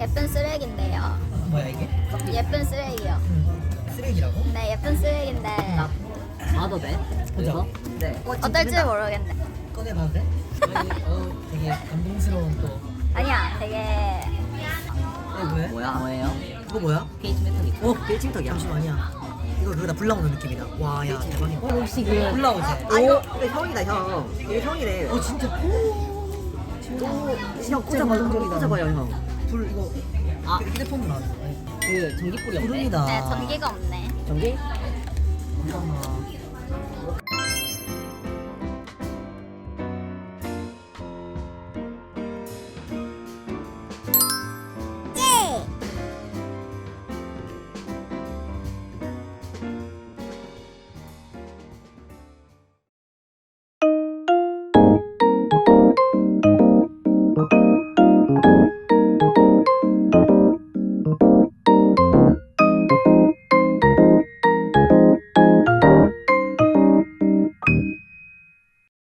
예쁜 쓰레기인데요. 뭐야 이게? 예쁜 쓰레기요. 응. 쓰레기라고? 네, 예쁜 쓰레기인데 봐도 돼? 보자. 이거? 네. 어떨지 모르겠네. 꺼내봐도 돼? 아니, 어, 되게 감동스러운 또. 아니야, 되게 어, 뭐야? 뭐야? 뭐예요? 이거 뭐야? 게이트 메탈이다. 어, 빌칭턱이야. 잠시만이야. 이거 그거다 불 나오는 느낌이다. 와, 야 대박이다. 어, 혹시 그 불 나오지? 아 이거 근데 형이다 형. 이게 형이래. 어 진짜. 형 꽂아봐. 꽂아봐요 형. 불 이거 아. 휴대폰으로 하는 거야. 그 전기불이 없네. 구름이다. 네, 전기가 없네. 전기? 잠깐만.